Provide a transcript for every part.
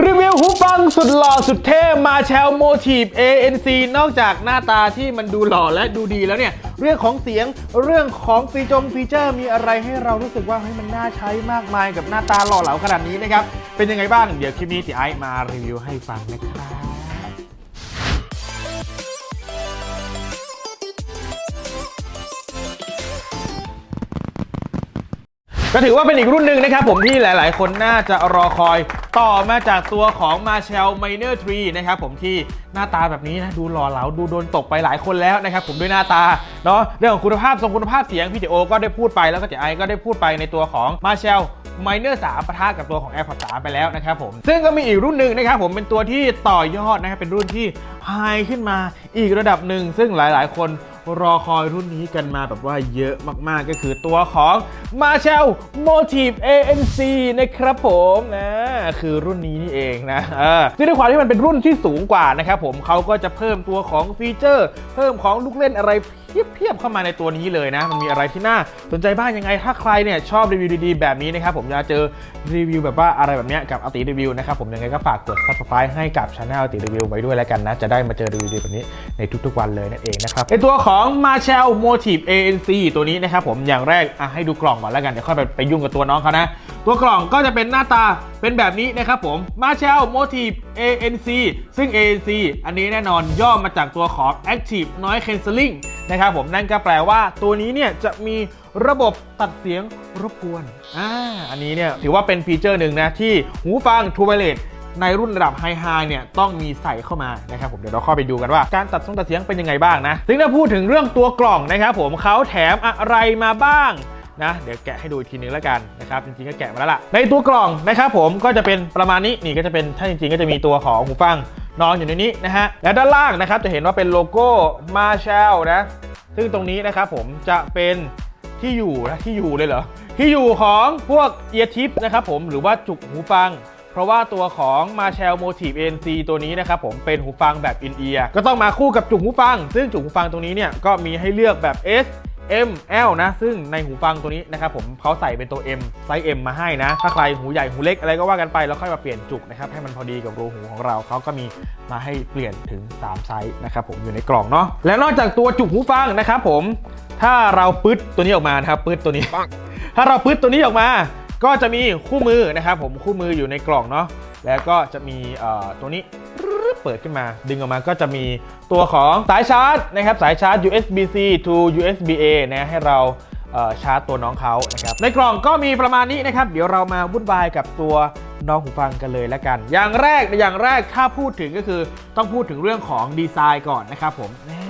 รีวิวหูฟังสุดหล่อสุดเท่มาแชลโมทีฟ ANC นอกจากหน้าตาที่มันดูหล่อและดูดีแล้วเนี่ย เรื่องของเสียงเรื่องของฟีจงฟีเจอร์มีอะไรให้เรารู้สึกว่าเฮ้ยมันน่าใช้มากมายกับหน้าตาหล่อเหลาขนาดนี้นะครับ เป็นยังไงบ้าง เดี๋ยวคลิปนี้ติไอซ์มารีวิวให้ฟังนะครับ ก็ถือว่าเป็นอีกรุ่นหนึ่งนะครับผมที่หลาย ๆ คนน่าจะรอคอยต่อมาจากตัวของ Marshall Miner 3นะครับผมที่หน้าตาแบบนี้นะดูหล่อเหลาดูโดนตกไปหลายคนแล้วนะครับผมด้วยหน้าตาเนาะเรื่องของคุณภาพทรงคุณภาพเสียงพี่เจโอก็ได้พูดไปแล้วก็เจไอก็ได้พูดไปในตัวของ Marshall Miner 3ปะทะกับตัวของ AirPods 3ไปแล้วนะครับผม ซึ่งก็มีอีกรุ่นหนึ่งนะครับผมเป็นตัวที่ต่อยอดนะครับเป็นรุ่นที่ไฮขึ้นมาอีกระดับหนึ่ง ซึ่งหลาย ๆ คน รอคอยรุ่นนี้กันมาแบบว่าเยอะมากๆก็คือตัวของ Marshall Motive ANC นะครับผมนะคือรุ่นนี้นี่เองนะเออซึ่งด้วยความที่มันเป็นรุ่นที่สูงกว่านะครับผมเขาก็จะเพิ่มตัวของฟีเจอร์ เพิ่มของลูกเล่นอะไรเเพียบๆเข้ามาในตัวนี้เลยนะ มันมีอะไรที่น่าสนใจบ้างยังไง ถ้าใครเนี่ยชอบรีวิวดีๆแบบนี้นะครับผมอยากเจอรีวิวแบบว่าอะไรแบบเนี้ยกับอติรีวิวนะครับผมยังไงก็ฝากกด subscribe ให้กับช anel อติรีวิวไว้ด้วยแล้วกันนะ จะได้มาเจอรีวิวดีๆแบบนี้ในทุกๆวันเลยนั่นเองนะครับในตัวของ Marshall Motive ANC ตัวนี้นะครับผมอย่างแรกอะให้ดูกล่องก่อนแล้วกันเดี๋ยวค่อยไปยุ่งกับตัวน้องเขานะตัวกล่องก็จะเป็นหน้าตา เป็นแบบนี้นะครับผม Marshall Motive ANC ซึ่ง ANC อันนี้แน่นอนย่อมาจากตัวของ Active Noise Cancelling นะครับผมนั่นก็แปลว่าตัวนี้เนี่ยจะมีระบบตัดเสียงรบกวนอ่าอันนี้เนี่ยถือว่าเป็นฟีเจอร์หนึ่งนะที่หูฟัง True Wireless ในรุ่นระดับไฮไฮเนี่ยต้องมีใส่เข้ามานะครับผมเดี๋ยวเราเข้าไปดูกันว่าการตัดส่งตัดเสียงเป็นยังไงบ้างนะซึ่งถ้าพูดถึงเรื่องตัวกล่องนะครับผมเขาแถมอะไรมาบ้าง นะเดี๋ยวแกะให้ดูอีกทีนึงแล้วกันนะครับจริงๆก็แกะมาแล้วล่ะในตัวกล่องนะครับผมก็จะเป็นประมาณนี้นี่ก็จะเป็นถ้าจริงๆก็จะมีตัวของหูฟังนอนอยู่ในนี้นะฮะและด้านล่างนะครับจะเห็นว่าเป็นโลโก้ Marshall นะซึ่งตรงนี้นะครับผมจะเป็นที่อยู่นะที่อยู่เลยเหรอที่อยู่ของพวกเอียทิปนะครับผมหรือว่าจุกหูฟัง เพราะว่าตัวของ Marshall Motive ANC ตัวนี้นะครับผมเป็นหูฟังแบบอินเอียก็ต้องมาคู่กับจุกหูฟัง ซึ่งจุกหูฟังตรงนี้เนี่ยก็มีให้เลือกแบบ S M L นะ ซึ่งในหูฟังตัวนี้นะครับผมเขาใส่เป็นตัว M ไซส์ M มาให้นะ ถ้าใครหูใหญ่หูเล็กอะไรก็ว่ากันไป แล้วค่อยมาเปลี่ยนจุกนะครับ ให้มันพอดีกับรูหูของเรา เขาก็มีมาให้เปลี่ยนถึง 3 ไซส์นะครับผมอยู่ในกล่องเนาะ และนอกจากตัวจุกหูฟังนะครับผม ถ้าเราปึ๊ดตัวนี้ออกมานะครับปึ๊ดตัวนี้ ถ้าเราปึ๊ดตัวนี้ออกมา ก็จะมีคู่มือนะครับผม คู่มืออยู่ในกล่องเนาะ แล้วก็จะมีเอ่อตัวนี้ เปิดขึ้นมา ดึงออกมาก็จะมีตัวของสายชาร์จนะครับสายชาร์จ USB-C to USB-A นะให้เราเชาร์จตัวน้องเขานะครับในกล่องก็มีประมาณนี้นะครับ เดี๋ยวเรามาวุ่นวายกับตัวน้องหูฟังกันเลยแล้วกัน อย่างแรกอย่างแรกถ้าพูดถึงก็คือต้องพูดถึงเรื่องของดีไซน์ก่อนนะครับผมแน่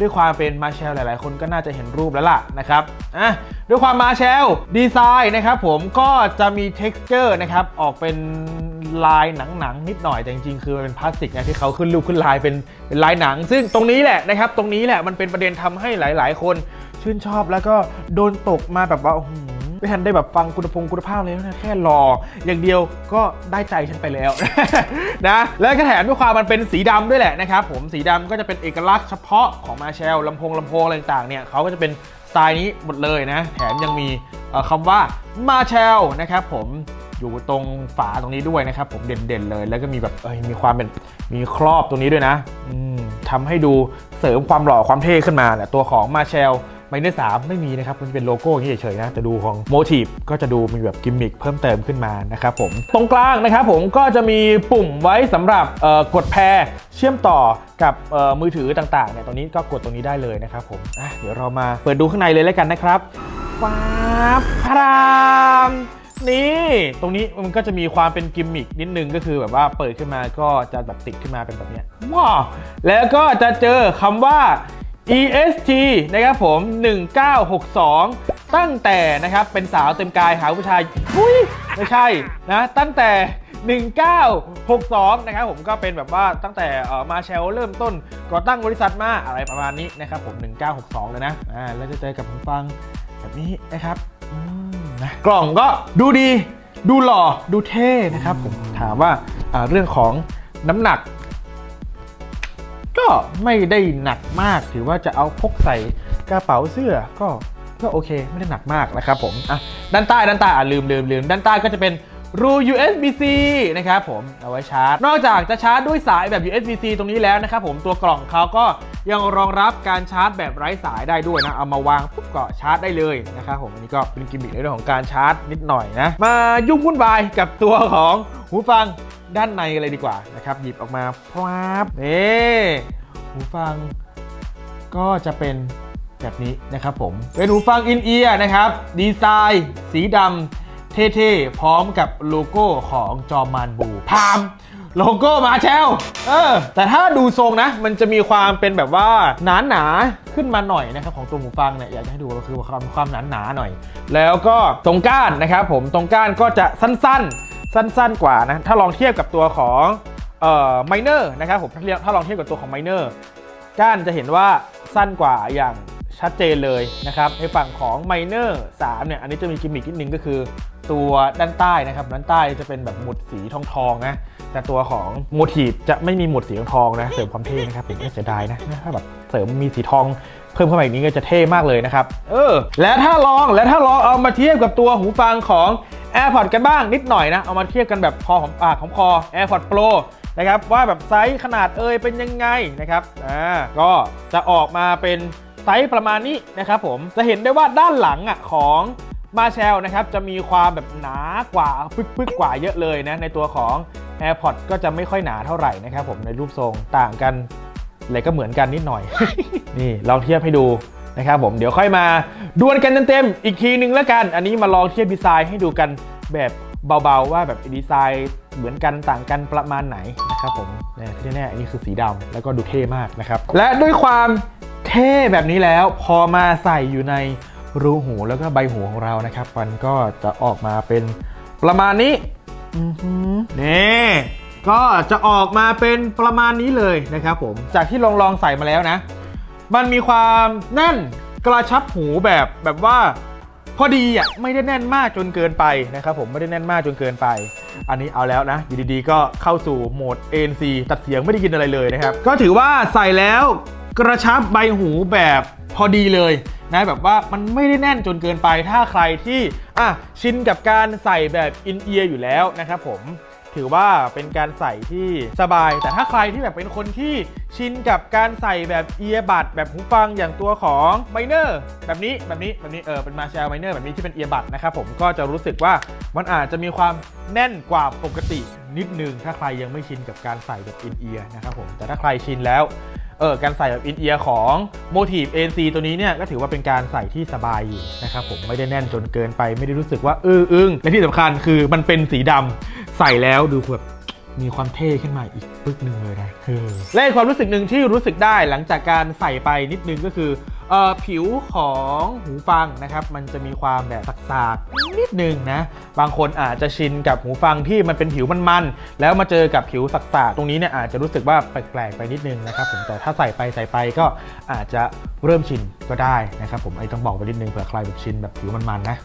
ด้วยความเป็นมาแชลหลาย ๆ คนก็น่าจะเห็นรูปแล้วล่ะนะครับอะ ด้วยความมาแชลดีไซน์นะครับผมก็จะมี texture นะครับออกเป็นลายหนังๆนิดหน่อยแต่จริงๆคือมันเป็นพลาสติกนะที่เขาขึ้นรูปขึ้นลายเป็นเป็นลายหนัง ซึ่งตรงนี้แหละนะครับตรงนี้แหละมันเป็นประเด็นทำให้หลายๆ คนชื่นชอบแล้วก็โดนตกมาแบบว่าโอ้โหไม่ทันได้แบบฟังคุณภงคุณภาพเลยนะแค่รออย่างเดียวก็ได้ใจฉันไปแล้วนะแล้วก็แถมด้วยความมันเป็นสีดำด้วยแหละนะครับผมสีดำก็จะเป็นเอกลักษณ์เฉพาะของมาแชลลำโพงลำโพงอะไรต่างเนี่ยเขาก็จะเป็น ไตล์นี้หมดเลยนะ แถมยังมีคำว่ามาแชลนะครับผมอยู่ตรงฝาตรงนี้ด้วยนะครับ ผมเด่นๆเลย แล้วก็มีแบบเอ้ยมีความเป็นมีครอบตรงนี้ด้วยนะทำให้ดูเสริมความหล่อความเท่ขึ้นมาแหละตัวของมาแชล ไมเนอร์สามไม่มีนะครับมันเป็นโลโก้อย่างนี้เฉยๆนะแต่ดูของโมทีฟก็จะดูมีแบบกิมมิคเพิ่มเติมขึ้นมานะครับผมตรงกลางนะครับผมก็จะมีปุ่มไว้สำหรับเอ่อกดแพรเชื่อมต่อกับเอ่อมือถือต่างๆเนี่ยตรงนี้ก็กดตรงนี้ได้เลยนะครับผมอะเดี๋ยวเรามาเปิดดูข้างในเลยแล้วกันนะครับฟ้าบพรามนี่ ตรงนี้มันก็จะมีความเป็นกิมมิคนิดนึงก็คือแบบว่าเปิดขึ้นมาก็จะแบบติดขึ้นมาเป็นแบบเนี้ยว้าวแล้วก็จะเจอคำว่า EST นะครับผม 1962 ตั้งแต่นะครับเป็นสาวเต็มกายหาผู้ชายอุ้ยไม่ใช่นะ ตั้งแต่ 1962 นะครับผมก็เป็นแบบว่าตั้งแต่มาแชลเริ่มต้นก่อตั้งบริษัทมาอะไรประมาณนี้นะครับผม 1962 เลยนะอ่าแล้วจะเจอกับผมฟังแบบนี้นะครับนะกล่องก็ดูดีดูหล่อดูเท่นะครับผมถามว่าเรื่องของน้ำหนัก ก็ไม่ได้หนักมาก ถือว่าจะเอาพกใส่กระเป๋าเสื้อก็ก็โอเคไม่ได้หนักมากนะครับผมอะด้านใต้ด้านใต้อะลืมลืมลืมด้านใต้ก็จะเป็นรู USB-C นะครับผมเอาไว้ชาร์จ นอกจากจะชาร์จด้วยสายแบบ USB-C ตรงนี้แล้วนะครับผมตัวกล่องเขาก็ ยังรองรับการชาร์จแบบไร้สายได้ด้วยนะ เอามาวางปุ๊บก็ชาร์จได้เลยนะครับผมอันนี้ก็เป็นกิมมิคในเรื่องของการชาร์จนิดหน่อยนะ มายุ่งวุ่นวายกับตัวของหูฟังด้านในเลยดีกว่านะครับ หยิบออกมาพวาบนี่หูฟังก็จะเป็นแบบนี้นะครับผม เป็นหูฟังอินเอียร์นะครับ ดีไซน์ สีดำเท่ๆ พร้อมกับโลโก้ของจอมานบูพาม โลโก้มาแชลเออ แต่ถ้าดูทรงนะ มันจะมีความเป็นแบบว่าหนาหนาขึ้นมาหน่อยนะครับของตัวหูฟังเนี่ยอยากจะให้ดูก็คือความความหนาหนาหน่อย แล้วก็ตรงก้านนะครับผมตรงก้านก็จะสั้นๆ สั้นๆกว่านะ ถ้าลองเทียบกับตัวของเอ่อไมเนอร์นะครับผมถ้าลองเทียบกับตัวของไมเนอร์ก้านจะเห็นว่าสั้นกว่าอย่าง ชัดเจนเลยนะครับในฝั่งของ Miner 3เนี่ยอันนี้จะมีกิมมิคนิดนึงก็คือ ตัวด้านใต้นะครับด้านใต้จะเป็นแบบหมุดสีทองทองนะแต่ตัวของโมทีฟจะไม่มีหมุดสีทองทองนะเสริมความเท่นะครับผมเสียดายนะถ้าแบบเสริมมีสีทองเพิ่มเข้ามาอีกนี้ก็จะเท่มากเลยนะครับ เออ และถ้าลองและถ้าลองเอามาเทียบกับตัวหูฟังของ AirPods กันบ้างนิดหน่อยนะ เอามาเทียบกันแบบพอของปากของคอ AirPods Pro นะครับว่าแบบไซส์ขนาดเอยเป็นยังไงนะครับ อ่า ก็จะออกมาเป็น ไซส์ประมาณนี้นะครับผมจะเห็นได้ว่าด้านหลังอะของมาแชลนะครับจะมีความแบบหนากว่าปึกๆกว่าเยอะเลยนะในตัวของ AirPods ก็จะไม่ค่อยหนาเท่าไหร่นะครับผมในรูปทรงต่างกันอะไรก็เหมือนกันนิดหน่อย นี่ลองเทียบให้ดูนะครับผมเดี๋ยวค่อยมาดวลกันเต็มๆอีกทีนึงแล้วกัน อันนี้มาลองเทียบดีไซน์ให้ดูกันแบบเบาๆ ว่าแบบดีไซน์เหมือนกันต่างกันประมาณไหนนะครับผมเนี่ยที่แน่ๆอันนี้คือสีดำแล้วก็ดูเท่มากนะครับ และด้วยความ เท่แบบนี้แล้วพอมาใส่อยู่ในรูหูแล้วก็ใบหูของเรานะครับ มันก็จะออกมาเป็นประมาณนี้นี่ก็จะออกมาเป็นประมาณนี้เลยนะครับผมจากที่ลองลองใส่มาแล้วนะ มันมีความแน่นกระชับหูแบบแบบว่าพอดีอะไม่ได้แน่นมากจนเกินไปนะครับผมไม่ได้แน่นมากจนเกินไป อันนี้เอาแล้วนะอยู่ดีๆก็เข้าสู่โหมด ANC ตัดเสียงไม่ได้ยินอะไรเลยนะครับ ก็ถือว่าใส่แล้ว กระชับใบหูแบบพอดีเลยนะแบบว่ามันไม่ได้แน่นจนเกินไปถ้าใครที่อะชินกับการใส่แบบอินเอียร์อยู่แล้วนะครับผมถือว่าเป็นการใส่ที่สบาย แต่ถ้าใครที่แบบเป็นคนที่ชินกับการใส่แบบเอียบัดแบบหูฟังอย่างตัวของไมเนอร์แบบนี้แบบนี้แบบนี้เออเป็นมาแชลไมเนอร์แบบนี้ที่เป็นเอียบัดนะครับผมก็จะรู้สึกว่ามันอาจจะมีความแน่นกว่าปกตินิดนึงถ้าใครยังไม่ชินกับการใส่แบบอินเอียร์นะครับผมแต่ถ้าใครชินแล้ว เออการใส่แบบอินเอียร์ของโมทีฟ ANC ตัวนี้เนี่ยก็ถือว่าเป็นการใส่ที่สบายอยู่นะครับผมไม่ได้แน่นจนเกินไปไม่ได้รู้สึกว่าอื้ออึ้งและที่สำคัญคือมันเป็นสีดำใส่แล้วดูแบบมีความเท่ขึ้นมาอีกปึ๊กหนึ่งเลยนะเออและความรู้สึกหนึ่งที่รู้สึกได้หลังจากการใส่ไปนิดนึงก็คือ เอ่อผิวของหูฟังนะครับมันจะมีความแบบสากๆนิดนึงนะบางคนอาจจะชินกับหูฟังที่มันเป็นผิวมันๆแล้วมาเจอกับผิวสากๆตรงนี้เนี่ยอาจจะรู้สึกว่าแปลกๆไปนิดนึงนะครับผมแต่ถ้าใส่ไปใส่ไปก็อาจจะเริ่มชินก็ได้นะครับผมไอ้ต้องบอกไปนิดนึงเผื่อใครแบบชินแบบผิวมันๆนะ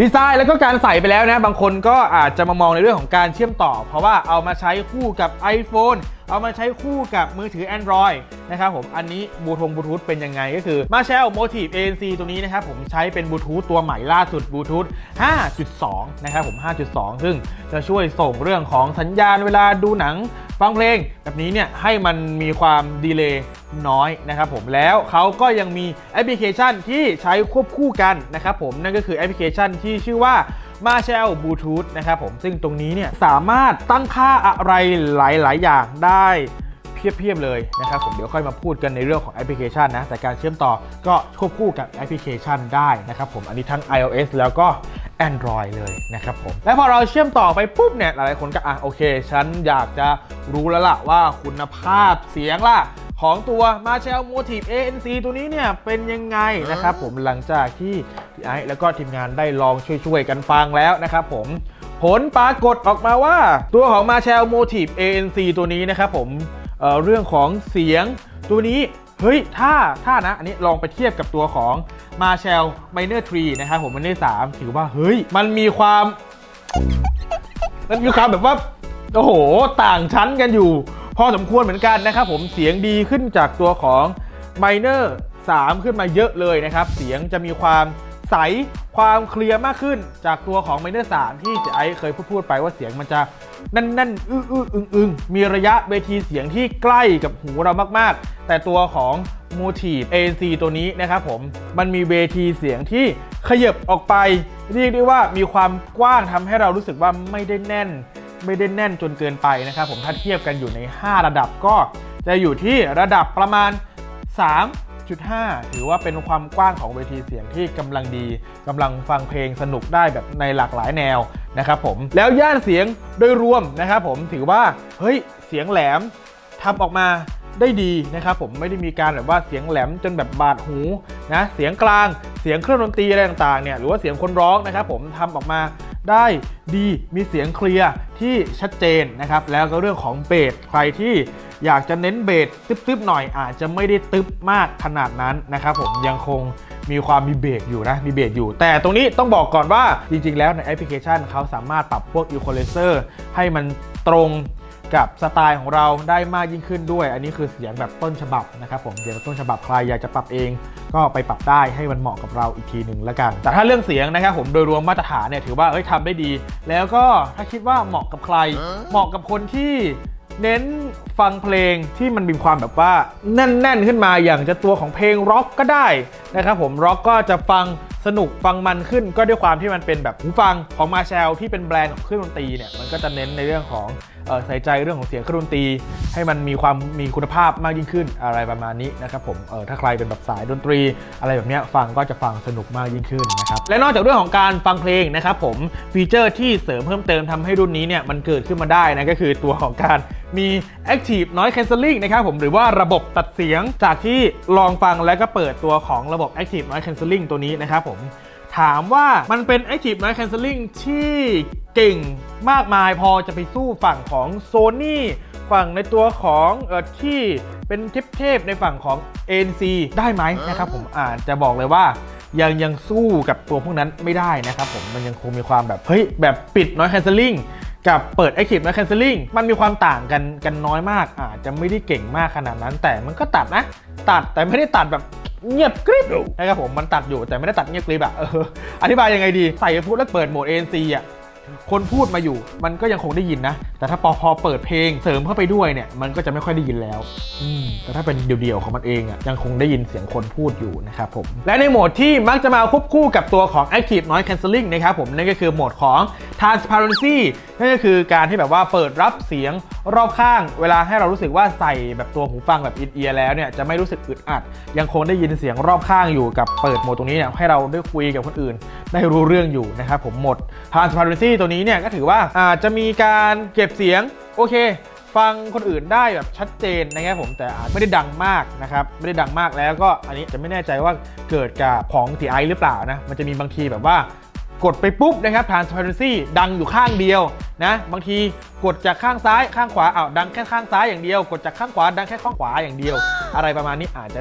ดีไซน์แล้วก็การใส่ไปแล้วนะบางคนก็อาจจะมามองในเรื่องของการเชื่อมต่อ เพราะว่าเอามาใช้คู่กับ iPhone เอามาใช้คู่กับมือถือ Android นะครับผมอันนี้บลูทงบลูทูธเป็นยังไงก็คือมาแชล Motive ANC ตัวนี้นะครับผมใช้เป็นบลูทูธตัวใหม่ล่าสุดบลูทูธ5.2 นะครับผม 5.2 ซึ่งจะช่วยส่งเรื่องของสัญญาณเวลาดูหนังฟังเพลง แบบนี้เนี่ยให้มันมีความดีเลย์น้อยนะครับผมแล้วเขาก็ยังมีแอปพลิเคชันที่ใช้ควบคู่กันนะครับผมนั่นก็คือแอปพลิเคชันที่ชื่อว่า มาแชลบลูทูธนะครับผมซึ่งตรงนี้เนี่ยสามารถตั้งค่าอะไรหลาย ๆ อย่างได้เพียบๆเลยนะครับผมเดี๋ยวค่อยมาพูดกันในเรื่องของแอปพลิเคชันนะแต่การเชื่อมต่อก็ควบคู่กับแอปพลิเคชันได้นะครับผมอันนี้ทั้ง iOS แล้วก็ Android เลยนะครับผมและพอเราเชื่อมต่อไปปุ๊บเนี่ยหลายๆคนก็อะโอเค ฉันอยากจะรู้แล้วล่ะว่าคุณภาพเสียงล่ะ ของตัว Marshall Motive ANC ตัวนี้เนี่ยเป็นยังไงนะครับผมหลังจากที่พี่ไอซ์แล้วก็ทีมงานได้ลองช่วยๆกันฟังแล้วนะครับผมผลปรากฏออกมาว่า ตัวของ Marshall Motive ANC ตัวนี้นะครับผมเอ่อเรื่องของเสียงตัวนี้เฮ้ย ถ้า ถ้านะ อันนี้ลองไปเทียบกับตัวของ Marshall Minor 3นะครับผม Minor 3ถือว่า เฮ้ย มันมีความ มันมีความแบบว่า โอ้โห ต่างชั้นกันอยู่ พอสมควรเหมือนกันนะครับผมเสียงดีขึ้นจากตัวของ Minor 3 ขึ้นมาเยอะเลยนะครับ เสียงจะมีความใสความเคลียร์มากขึ้นจากตัวของ Miner 3 ที่เจไอเคยพูดไปว่าเสียงมันจะแน่นๆอื้ออื้ออึงอึงมีระยะเวทีเสียงที่ใกล้กับหูเรามาก ๆ แต่ตัวของ Motive ANC ตัวนี้นะครับผมมันมีเวทีเสียงที่ขยับออกไป เรียกได้ว่ามีความกว้างทำให้เรารู้สึกว่าไม่ได้แน่น ไม่ได้แน่นจนเกินไปนะครับผมถ้าเทียบกันอยู่ใน 5 ระดับก็จะอยู่ที่ระดับประมาณ 3.5 ถือว่าเป็นความกว้างของเวทีเสียงที่กำลังดีกำลังฟังเพลงสนุกได้แบบในหลากหลายแนวนะครับผมแล้วย่านเสียงโดยรวมนะครับผมถือว่าเฮ้ยเสียงแหลมทำออกมาได้ดีนะครับผมไม่ได้มีการแบบว่าเสียงแหลมจนแบบบาดหูนะเสียงกลางเสียงเครื่องดนตรีอะไรต่างๆเนี่ยหรือว่าเสียงคนร้องนะครับผมทำออกมาได้ดีมีเสียงเคลียร์ ที่ชัดเจนนะครับ แล้วก็เรื่องของเบสใครที่อยากจะเน้นเบสตึ๊บๆหน่อยอาจจะไม่ได้ตึ๊บมากขนาดนั้นนะครับผมยังคงมีความมีเบรกอยู่นะ มีเบรกอยู่ แต่ตรงนี้ต้องบอกก่อนว่าจริงๆ แล้วในแอปพลิเคชันเขาสามารถปรับพวกอิโคเลเซอร์ให้มันตรง กับสไตล์ของเราได้มากยิ่งขึ้นด้วย อันนี้คือเสียงแบบต้นฉบับนะครับผมเสียงต้นฉบับใครอยากจะปรับเองก็ไปปรับได้ให้มันเหมาะกับเราอีกทีหนึ่งแล้วกัน แต่ถ้าเรื่องเสียงนะครับผมโดยรวมมาตรฐานเนี่ยถือว่าเอ้ยทำได้ดี แล้วก็ถ้าคิดว่าเหมาะกับใคร เหมาะกับคนที่เน้นฟังเพลงที่มันมีความแบบว่าแน่น ๆ ขึ้นมาอย่างจะตัวของเพลงร็อกก็ได้นะครับผมร็อกก็จะฟัง สนุกฟังมันขึ้นก็ด้วยความที่มันเป็นแบบหูฟังของมาแชลที่เป็นแบรนด์ของเครื่องดนตรีเนี่ยมันก็จะเน้นในเรื่องของออใส่ใจเรื่องของเสียงเครื่องดนตรี ให้มันมีความมีคุณภาพมากยิ่งขึ้นอะไรประมาณนี้นะครับผมเออถ้าใครเป็นแบบสายดนตรี อะไรแบบเนี้ยฟังก็จะฟังสนุกมากยิ่งขึ้นนะครับและนอกจากเรื่องของการฟังเพลงนะครับผมฟีเจอร์ที่เสริมเพิ่มเติมทำให้รุ่นนี้เนี่ยมันเกิดขึ้นมาได้นะก็คือตัวของการมี Active Noise Cancelling นะครับผมหรือว่าระบบตัดเสียงจากที่ลองฟังแล้วก็เปิดตัวของระบบ Active Noise Cancelling ตัวนี้นะครับผมถามว่ามันเป็น Active Noise Cancelling ที่เก่งมากมายพอจะไปสู้ฝั่งของ Sony ฝั่งในตัวของเออที่เป็นเทพๆในฝั่งของ ANC ได้ไหมนะครับผมอาจจะบอกเลยว่ายังยังสู้กับตัวพวกนั้นไม่ได้นะครับผมมันยังคงมีความแบบ เฮ้ย แบบปิด Noise Cancelling กับเปิด Active Noise Cancelling มันมีความต่างกันกันน้อยมาก อาจจะไม่ได้เก่งมากขนาดนั้น แต่มันก็ตัดนะ ตัดแต่ไม่ได้ตัดแบบ เงียบกริบนะครับผมมันตัดอยู่แต่ไม่ได้ตัดเงียบกริบอะเอออธิบายยังไงดีใส่พูดแล้วเปิดโหมด ANC อะคนพูดมาอยู่มันก็ยังคงได้ยินนะ แต่ถ้าพอพอเปิดเพลงเสริมเข้าไปด้วยเนี่ย มันก็จะไม่ค่อยได้ยินแล้วอืมแต่ถ้าเป็นเดี่ยวๆของมันเองอะยังคงได้ยินเสียงคนพูดอยู่นะครับผม และในโหมดที่มักจะมาควบคู่กับตัวของ Active Noise Cancelling นะครับผมนั่นก็คือโหมดของ Transparency นั่นก็คือการที่แบบว่าเปิดรับเสียงรอบข้าง เวลาให้เรารู้สึกว่าใส่แบบตัวหูฟังแบบอินเอียร์แล้วเนี่ยจะไม่รู้สึกอึดอัด ยังคงได้ยินเสียงรอบข้างอยู่กับเปิดโหมดตรงนี้เนี่ยให้เราได้คุยกับคนอื่น ได้รู้เรื่องอยู่นะครับผมหมด Transparency ตัวนี้เนี่ยก็ถือว่าอาจจะมีการเก็บเสียงโอเคฟังคนอื่นได้แบบชัดเจนนะครับผมแต่อาจไม่ได้ดังมากนะครับไม่ได้ดังมากแล้วก็อันนี้จะไม่แน่ใจว่าเกิดกับของ TI หรือเปล่านะมันจะมีบางทีแบบว่า กดไปปุ๊บนะครับ transparency ดังอยู่ข้างเดียวนะบางทีกดจากข้างซ้ายข้างขวาอ้าวดังแค่ข้างซ้ายอย่างเดียว กดจากข้างขวาดังแค่ข้างขวาอย่างเดียว อะไรประมาณนี้อาจจะ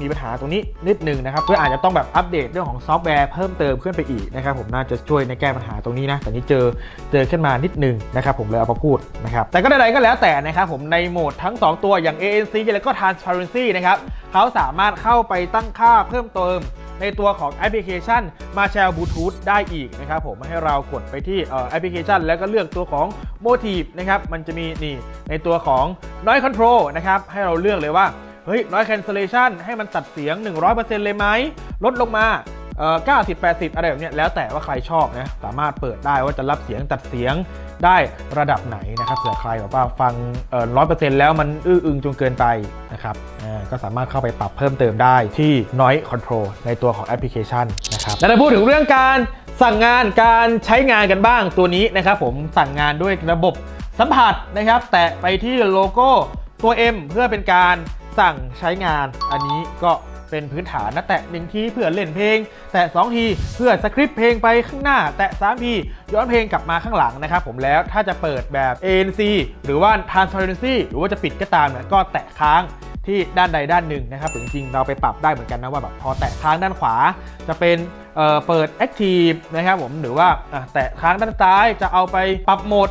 มีปัญหาตรงนี้นิดนึงนะครับเพื่ออาจจะต้องแบบอัปเดตเรื่องของซอฟต์แวร์เพิ่มเติมขึ้นไปอีกนะครับผมน่าจะช่วยในแก้ปัญหาตรงนี้นะแต่นี้เจอเจอขึ้นมานิดนึงนะครับผมเลยเอามาพูดนะครับแต่ก็ใดๆก็แล้วแต่นะครับผมในโหมดทั้ง 2 ตัวอย่าง ANC แล้วก็ transparency นะครับเขาสามารถเข้าไปตั้งค่าเพิ่มเติม ในตัวของแอปพลิเคชัน Marshall Bluetooth ได้อีกนะครับผมให้เรากดไปที่แอปพลิเคชัน แล้วก็เลือกตัวของ Motive นะครับมันจะมีนี่ในตัวของ Noise Control นะครับให้เราเลือกเลยว่าเฮ้ย Noise Cancellation ให้มันตัดเสียง 100%เลยไหมลดลงมาเอ่อ90 80 อะไรแบบเนี้ยแล้วแต่ว่าใครชอบนะสามารถเปิดได้ว่าจะรับเสียงตัดเสียง ได้ระดับไหนนะครับเผื่อใครแบบว่าฟังร้อยเปอ่อ100%แล้วมันอื้ออึงจนเกินไปนะครับก็สามารถเข้าไปปรับเพิ่มเติมได้ที่ Noise Control ในตัวของแอปพลิเคชันนะครับและถ้าพูดถึงเรื่องการสั่งงานการใช้งานกันบ้างตัวนี้นะครับผมสั่งงานด้วยระบบสัมผัสนะครับ แตะไปที่โลโก้ตัว M เพื่อเป็นการสั่งใช้งานอันนี้ก็ เป็นพื้นฐานนะแตะหนึ่งทีเพื่อเล่นเพลง แตะ2ทีเพื่อสคริปต์เพลงไปข้างหน้า แตะ3ทีย้อนเพลงกลับมาข้างหลังนะครับผมแล้วถ้าจะเปิดแบบ ANC หรือว่า Transparency หรือว่าจะปิดก็ตามเนี่ยก็แตะค้างที่ด้านใดด้านหนึ่งนะครับจริงๆ เราไปปรับได้เหมือนกันนะว่าแบบพอแตะค้างด้านขวาจะเป็นเเปิด Active นะครับผมหรือว่าแตะค้างด้านซ้ายจะเอาไปปรับโหมด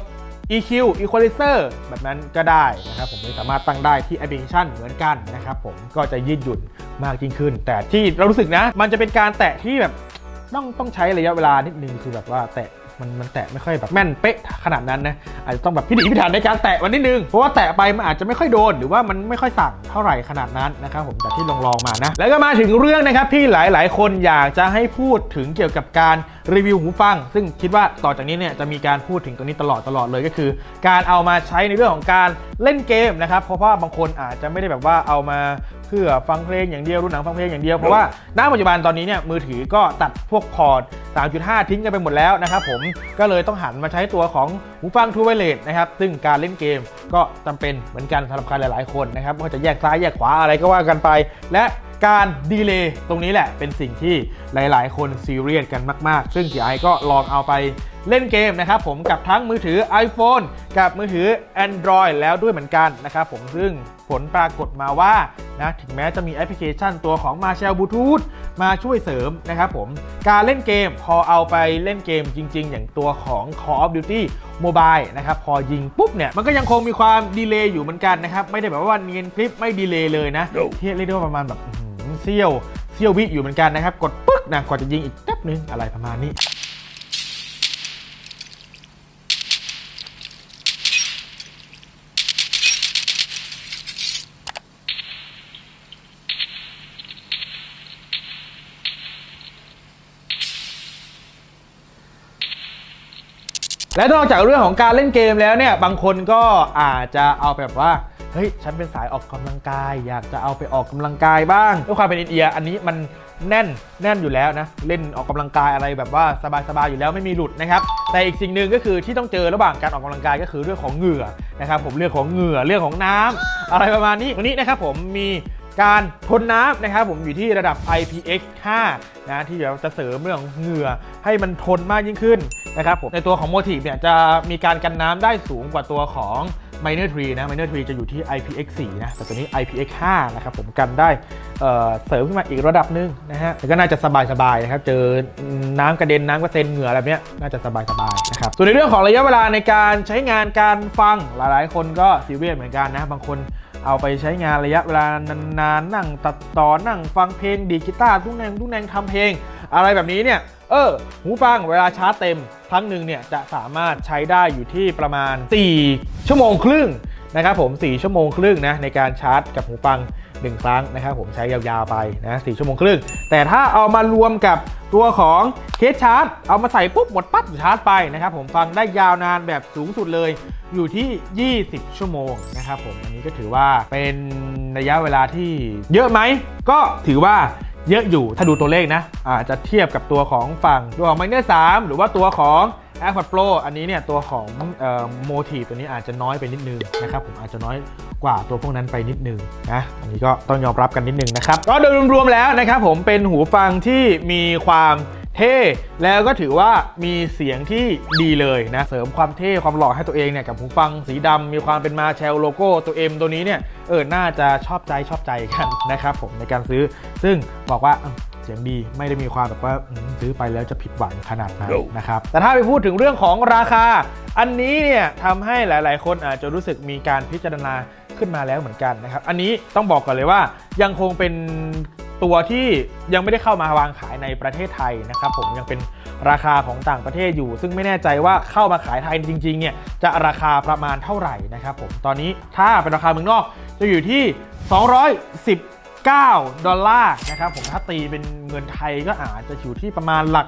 EQ Equalizer แบบนั้นก็ได้นะครับผมสามารถตั้งได้ที่แอปพลิเคชันเหมือนกันนะครับผมก็จะยืดหยุ่นมากยิ่งขึ้น แต่ที่เรารู้สึกนะ มันจะเป็นการแตะที่แบบต้องต้องใช้ระยะเวลานิดนึงคือแบบว่าแตะมันมันแตะไม่ค่อยแบบแม่นเป๊ะขนาดนั้นนะอาจจะต้องแบบพิถีพิถันในการแตะมันนิดนึงเพราะว่าแตะไปมันอาจจะไม่ค่อยโดน หรือว่ามันไม่ค่อยสั่งเท่าไหร่ขนาดนั้นนะครับผมแต่ที่ลองลองมานะแล้วก็มาถึงเรื่องนะครับที่หลาย ๆ คนอยากจะให้พูดถึงเกี่ยวกับการ รีวิวหูฟัง ซึ่งคิดว่าต่อจากนี้เนี่ยจะมีการพูดถึงตรงนี้ตลอดตลอดเลยก็คือ การเอามาใช้ในเรื่องของการเล่นเกมนะครับ เพราะว่าบางคนอาจจะไม่ได้แบบว่าเอามาเพื่อฟังเพลงอย่างเดียวดูหนังฟังเพลงอย่างเดียวเพราะว่าณปัจจุบันตอนนี้เนี่ยมือถือก็ตัดพวกพอร์ต3.5 ทิ้งกันไปหมดแล้วนะครับผมก็เลยต้องหันมาใช้ตัวของหูฟัง True Wireless นะครับซึ่งการเล่นเกมก็จำเป็นเหมือนกันสำหรับใครหลาย ๆ คนนะครับว่าจะแยกซ้ายแยกขวาอะไรก็ว่ากันไป และ การดีเลย์ตรงนี้แหละเป็นสิ่งที่หลาย ๆ คนซีเรียสกันมาก ๆ ซึ่งจีไอก็ลองเอาไปเล่นเกมนะครับผมกับทั้งมือถือ iPhone กับมือถือ Android แล้วด้วยเหมือนกันนะครับผมซึ่งผลปรากฏมาว่านะถึงแม้จะมีแอปพลิเคชันตัวของ Marshall Bluetooth มาช่วยเสริมนะครับผมการเล่นเกมพอเอาไปเล่นเกมจริง ๆ อย่างตัวของ Call of Duty Mobile นะครับพอยิงปุ๊บเนี่ยมันก็ยังคงมีความดีเลย์อยู่เหมือนกันนะครับไม่ได้แบบว่าเนียนคลิปไม่ดีเลย์เลยนะที่เรียกได้ว่าประมาณแบบอื้อหือ เซี่ยวเซี่ยววิอยู่เหมือนกันนะครับ กดปึ๊กนะกว่าจะยิงอีกแป๊บนึงอะไรประมาณนี้และนอกจากเรื่องของการเล่นเกมแล้วเนี่ย บางคนก็อาจจะเอาแบบว่า เฮ้ยฉันเป็นสายออกกำลังกาย อยากจะเอาไปออกกำลังกายบ้างด้วยความเป็นอินเดียอันนี้มันแน่นแน่นอยู่แล้วนะ เล่นออกกำลังกายอะไรแบบว่าสบายๆอยู่แล้วไม่มีหลุดนะครับแต่อีกสิ่งหนึ่งก็คือที่ต้องเจอระหว่างการออกกำลังกายก็คือเรื่องของเหงื่อนะครับผมเรื่องของเหงื่อเรื่องของน้ำอะไรประมาณนี้วันนี้นะครับผมมี การทนน้ำนะครับผมอยู่ที่ระดับ IPX5 นะที่เดี๋ยวจะเสริมเรื่องเหงื่อให้มันทนมากยิ่งขึ้นนะครับผมในตัวของ Motive เนี่ยจะมีการกันน้ำได้สูงกว่าตัวของ Minor 3นะ Minor 3จะอยู่ที่ IPX4 นะแต่ตัวนี้ IPX5 นะครับผมกันได้เเสริมขึ้นมาอีกระดับหนึ่งนะฮะแต่ก็น่าจะสบายๆนะครับ เจอน้ำกระเด็นน้ำกระเซ็นเหงื่ออะไรแบบเนี้ยน่าจะสบายๆนะครับ ส่วนในเรื่องของระยะเวลาในการใช้งานการฟังหลายๆ คนก็ซีเรียสเหมือนกันนะ บางคน เอาไปใช้งานระยะเวลานานๆนั่งตัดต่อนั่งฟังเพลงดีกีตาร์ทุกแนงทุกแนงทำเพลง อะไรแบบนี้เนี่ยเออหูฟังเวลาชาร์จเต็มครั้งหนึ่งเนี่ยจะสามารถใช้ได้อยู่ที่ประมาณ 4 ชั่วโมงครึ่งนะครับผม 4 ชั่วโมงครึ่งนะในการชาร์จกับหูฟัง 1 ครั้งนะครับผมใช้ยาวๆไปนะ4ชั่วโมงครึ่ง แต่ถ้าเอามารวมกับตัวของเคสชาร์จ เอามาใส่ปุ๊บหมดปั๊บชาร์จไปนะครับผมฟังได้ยาวนานแบบสูงสุดเลยอยู่ที่ 20 ชั่วโมงนะครับผมอันนี้ก็ถือว่าเป็นระยะเวลาที่เยอะไหม ก็ถือว่าเยอะอยู่ถ้าดูตัวเลขนะอาจจะเทียบกับตัวของฝั่งตัวของ Miner 3 หรือว่าตัวของ AirPods Pro อันนี้เนี่ยตัวของโมทีตัวนี้อาจจะน้อยไปนิดนึงนะครับผมอาจจะน้อยกว่าตัวพวกนั้นไปนิดนึงนะอันนี้ก็ต้องยอมรับกันนิดนึงนะครับก็โดยรวมๆแล้วนะครับผมเป็นหูฟังที่มีความเท่แล้วก็ถือว่ามีเสียงที่ดีเลยนะเสริมความเท่ความหล่อให้ตัวเองเนี่ยกับหูฟังสีดำมีความเป็นมาแชลโลโก้ตัว M ตัวนี้เนี่ยเออน่าจะชอบใจชอบใจกันนะครับผมในการซื้อ ซึ่งบอกว่า สียงดีไม่ได้มีความแบบว่าอืมซื้อไปแล้วจะผิดหวังขนาดนั้น No นะครับแต่ถ้าไปพูดถึงเรื่องของราคา อันนี้เนี่ยทำให้หลาย ๆ คนอาจจะรู้สึกมีการพิจารณาขึ้นมาแล้วเหมือนกันนะครับ อันนี้ต้องบอกก่อนเลยว่ายังคงเป็นตัวที่ยังไม่ได้เข้ามาวางขายในประเทศไทยนะครับ ผมยังเป็นราคาของต่างประเทศอยู่ ซึ่งไม่แน่ใจว่าเข้ามาขายไทยจริงๆเนี่ยจะราคาประมาณเท่าไหร่นะครับผมตอนนี้ถ้าเป็นราคาเมืองนอกจะอยู่ที่ 210 9 ดอลลาร์นะครับผมถ้าตีเป็นเงินไทยก็อาจจะอยู่ที่ประมาณหลัก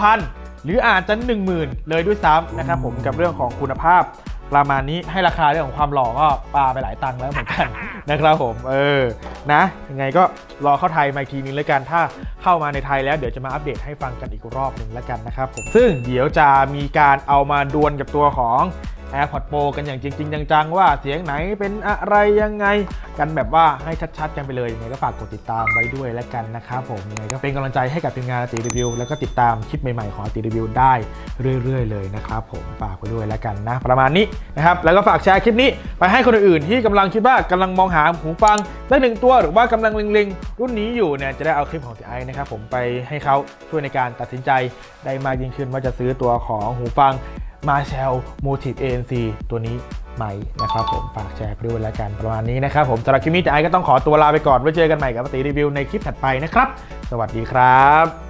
9,000 หรืออาจจะ 10,000 เลยด้วยซ้ำนะครับผมกับเรื่องของคุณภาพประมาณนี้ให้ราคาเรื่องของความหล่อก็ปาไปหลายตังค์แล้วเหมือนกันนะครับผม เออนะยังไงก็รอเข้าไทยมาทีนึงแล้วกันถ้าเข้ามาในไทยแล้วเดี๋ยวจะมาอัปเดตให้ฟังกันอีกรอบหนึ่งแล้วกันนะครับผมซึ่งเดี๋ยวจะมีการเอามาดวลกับตัวของ AirPods Pro กันอย่างจริง ๆ จังๆ ว่าเสียงไหนเป็นอะไรยังไง กันแบบว่าให้ชัดๆ กันไปเลยยังไงก็ฝากกดติดตามไว้ด้วยแล้วกันนะครับผมยังไงก็เป็นกำลังใจให้กับทีมงานตีรีวิว แล้วก็ติดตามคลิปใหม่ๆ ของตีรีวิวได้เรื่อยๆ เลยนะครับผมฝากไว้ด้วยแล้วกันนะ ประมาณนี้นะครับแล้วก็ฝากแชร์คลิปนี้ไปให้คนอื่นๆที่กำลังคิดว่ากำลังมองหาหูฟังสักหนึ่งตัวหรือว่ากำลังเล็งๆ รุ่นนี้อยู่เนี่ยจะได้เอาคลิปของตีไอนะครับผมไปให้เขาช่วยในการตัดสินใจได้มากยิ่งขึ้นว่าจะซื้อตัวของหูฟัง มาแชลโมทิฟเอ็นซีตัวนี้ไหมนะครับผมฝากแชร์ไปด้วยแล้วกันประมาณนี้นะครับผมสำหรับคลิปนี้จะไอก็ต้องขอตัวลาไปก่อนไว้เจอกันใหม่กับปฏิรีวิวในคลิปถัดไปนะครับ สวัสดีครับ